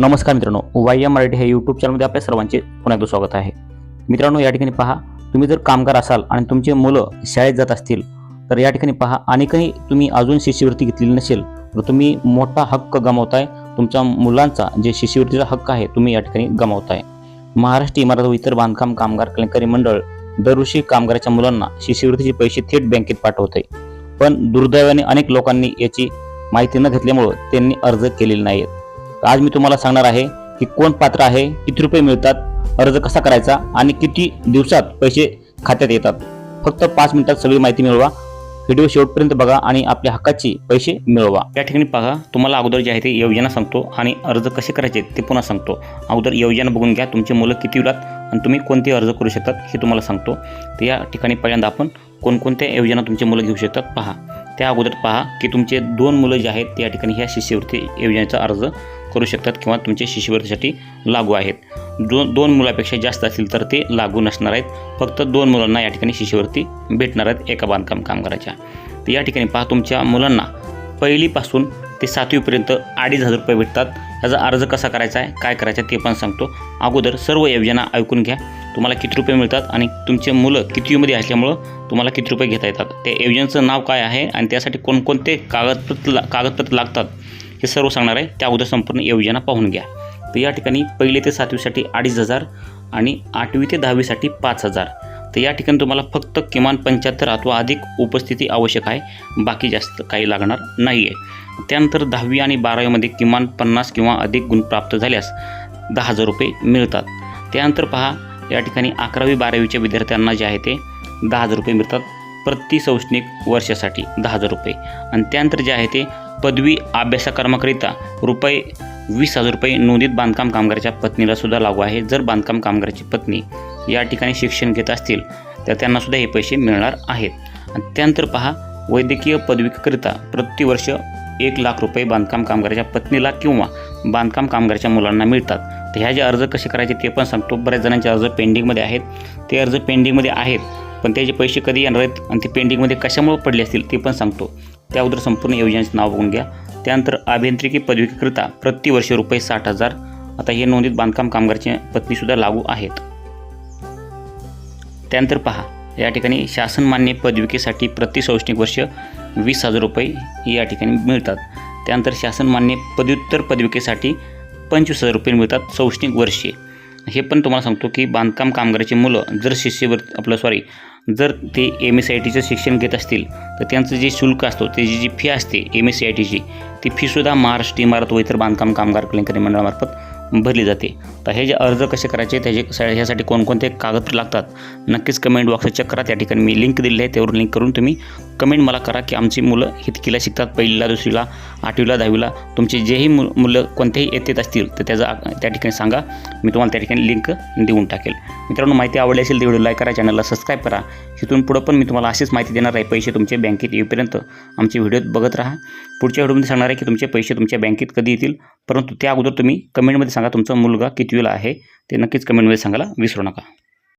नमस्कार मित्रांनो Y M Marathi हे यूट्यूब चॅनलमध्ये आपल्या सर्वांचे पुन्हा एकदा स्वागत आहे. मित्रांनो या ठिकाणी पहा तुम्ही जर कामगार असाल आणि तुमचे मुलं शाळेत जात असतील तर या ठिकाणी पहा अनेकही तुम्ही अजून शिष्यवृत्ती घेतलेली नसेल तर तुम्ही मोठा हक्क गमावताय. तुमच्या मुलांचा जे शिष्यवृत्तीचा हक्क आहे तुम्ही या ठिकाणी गमावताय. महाराष्ट्र इमारत व इतर बांधकाम कामगार कल्याणकारी मंडळ दरवर्षी कामगाराच्या मुलांना शिष्यवृत्तीचे पैसे थेट बँकेत पाठवते पण दुर्दैवाने अनेक लोकांनी याची माहिती न घेतल्यामुळं त्यांनी अर्ज केलेले नाहीत आज मी तुम्हाला सांगणार आहे की कोण पात्र आहे किती रुपये मिळतात अर्ज कसा करायचा आणि किती दिवसात पैसे खात्यात येतात. फक्त पाच मिनिटात सगळी माहिती मिळवा. व्हिडिओ शेवटपर्यंत बघा आणि आपल्या हक्काची पैसे मिळवा. या ठिकाणी बघा तुम्हाला अगोदर जे आहे ते योजना सांगतो आणि अर्ज कसे करायचे ते पुन्हा सांगतो. अगोदर योजना बघून घ्या तुमची मुलं किती उरात आणि तुम्ही कोणते अर्ज करू शकतात हे तुम्हाला सांगतो. तर या ठिकाणी पहिल्यांदा आपण कोणकोणत्या योजना तुमची मुलं घेऊ शकतात पहा. त्या अगोदर पहा की तुमचे दोन मुलं जे आहेत त्या ठिकाणी ह्या शिष्यवृत्ती योजनेचा अर्ज करू शकतात किंवा तुमच्या शिष्यवृत्तीसाठी लागू आहेत. दोन दोन मुलापेक्षा जास्त असतील तर ते लागू नसणार आहेत. फक्त दोन मुलांना या ठिकाणी शिष्यवृत्ती भेटणार आहेत एका बांधकाम कामगाराच्या. तर या ठिकाणी पहा तुमच्या मुलांना पहिलीपासून ते सातवीपर्यंत अडीच हजार रुपये भेटतात. याचा अर्ज कसा करायचा आहे काय करायचं आहे ते पण सांगतो. अगोदर सर्व योजना ऐकून घ्या. तुम्हाला किती रुपये मिळतात आणि तुमचे मुलं कितीमध्ये असल्यामुळं तुम्हाला किती रुपये घेता येतात. त्या योजनेचं नाव काय आहे आणि त्यासाठी कोणकोणते कागदपत्र ला- कागदपत्र लागतात? हे सर्व सांगणार आहे. त्या अगोदर संपूर्ण योजना पाहून घ्या. तर या ठिकाणी पहिले ते सातवीसाठी अडीच हजार आणि आठवी ते दहावीसाठी पाच हजार. तर या ठिकाणी तुम्हाला फक्त किमान पंच्याहत्तर अथवा अधिक उपस्थिती आवश्यक आहे. बाकी जास्त काही लागणार नाही आहे त्यानंतर दहावी आणि बारावीमध्ये किमान पन्नास किंवा अधिक गुण प्राप्त झाल्यास दहा हजार रुपये मिळतात. त्यानंतर पहा या ठिकाणी अकरावी बारावीच्या विद्यार्थ्यांना जे आहे ते दहा हजार रुपये मिळतात. प्रति शैक्षणिक वर्षासाठी दहा हजार रुपये. आणि त्यानंतर जे आहे ते पदवी अभ्यासक्रमाकरिता रुपये वीस हजार रुपये नोंदीत बांधकाम कामगाराच्या पत्नीला सुद्धा लागू आहे. जर बांधकाम कामगाराची पत्नी या ठिकाणी शिक्षण घेत असतील तर त्यांनासुद्धा हे पैसे मिळणार आहेत. आणि त्यानंतर पहा वैद्यकीय पदवीकरिता प्रतिवर्ष एक लाख रुपये बांधकाम कामगाराच्या पत्नीला किंवा बांधकाम कामगाराच्या मुलांना मिळतात. तर ह्या जे अर्ज कसे करायचे ते पण सांगतो. बऱ्याच जणांचे अर्ज पेंडिंगमध्ये आहेत. ते अर्ज पेंडिंगमध्ये आहेत. पण त्याचे पैसे कधी येणार आहेत आणि ते पेंडिंगमध्ये कशामुळे पडले असतील ते पण सांगतो. त्या अगोदर संपूर्ण योजनेचं नाव बघून घ्या. त्यानंतर अभियांत्रिकी पदवीकरिता प्रतिवर्ष रुपये साठ हजार. आता हे नोंदीत बांधकाम कामगारचे पत्नीसुद्धा लागू आहेत. त्यानंतर पहा या ठिकाणी शासनमान्य पदविकेसाठी प्रति शैक्षणिक वर्ष वीस हजार रुपये या ठिकाणी मिळतात. त्यानंतर शासनमान्य पदव्युत्तर पदविकेसाठी पंचवीस हजार रुपये मिळतात शैक्षणिक वर्षे. हे पण तुम्हाला सांगतो की बांधकाम कामगाराची मुलं जर शिष्यवृत्ती आपलं सॉरी जर ते एम एस सी आय टीचं शिक्षण घेत असतील तर त्यांचं जे शुल्क असतो त्याची जी फी असते एम एस सी आय टीची ती फीसुद्धा महाराष्ट्र इमारत व इतर बांधकाम कामगार कल्याणकारी मंडळामार्फत भरली जाते. तर हे जे अर्ज कसे करायचे त्याचे सा- ह्यासाठी कोणकोणते कागदपत्र लागतात नक्कीच कमेंट बॉक्सच्या चेक करा. त्या ठिकाणी मी लिंक दिलेली आहे त्यावर लिंक करून तुम्ही कमेंट मला करा की आमची मुलं हितकीला शिकतात पहिलीला दुसरीला आठवीला दहावीला. तुमचे जेही मु मुलं कोणतेही येतेत असतील तर त्याचा त्या ठिकाणी सांगा. मी तुम्हाला त्या ठिकाणी लिंक देऊन टाकेल. मित्रांनो माहिती आवडली असेल तर व्हिडिओ लाईक करा चॅनलला सबस्क्राईब करा. इथून पुढं पण मी तुम्हाला अशीच माहिती देणार आहे. पैसे तुमचे बँकेत येईपर्यंत आमचे व्हिडिओ बघत राहा. पुढच्या व्हिडिओमध्ये सांगणार आहे की तुमचे पैसे तुमच्या बँकेत कधी येतील? परंतु त्या अगोदर तुम्ही कमेंटमध्ये सांगा तुमचा मुलगा कितवीला आहे? ते नक्कीच कमेंटमध्ये सांगायला विसरू नका.